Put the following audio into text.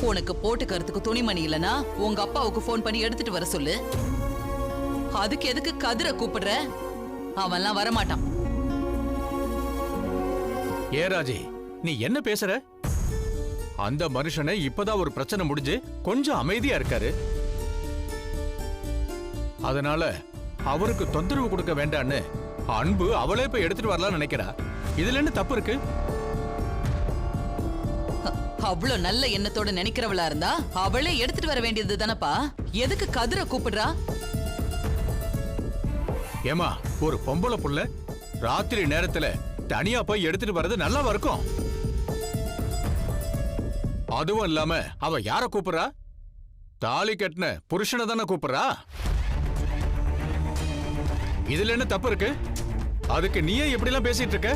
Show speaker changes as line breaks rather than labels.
உனக்கு போட்டுக்கிறதுக்கு துணிமணி இல்லனா உங்க அப்பாவுக்கு ஃபோன் பண்ணி எடுத்துட்டு வர சொல்லு. அதுக்கு எதுக்கு கதிரை கூப்பிடுற? அவன்லாம் வரமாட்டான்.
ஏ ராஜி நீ என்ன பேசுற? அந்த மனுஷனை இப்பதான் ஒரு பிரச்சனை முடிஞ்சு கொஞ்சம் அமைதியா இருக்காரு. அதனால அவருக்கு தொந்தரவு கொடுக்க வேண்டான்னு அன்பு அவளே போய் எடுத்துட்டு வரலாம்னு நினைக்கிறா. இதுல என்ன தப்பு இருக்கு?
அவ்வளவு நல்ல எண்ணத்தோட நினைக்கிறவளா இருந்தா அவளே எடுத்துட்டு வர வேண்டியது தானப்பா? எதுக்கு கதிரை கூப்பிடுறா?
ஏமா ஒரு பொம்பளை புள்ள ராத்திரி நேரத்துல தனியா போய் எடுத்துட்டு வர்றது நல்லா இருக்கும்? அதுவும் இல்லாம அவ யார கூப்பிடுறா? தாலி கட்டின புருஷனை தானே கூப்பிடுறா? இதுல என்ன தப்பு இருக்கு? அதுக்கு நீயே எப்படிலாம் எல்லாம் பேசிட்டு இருக்க?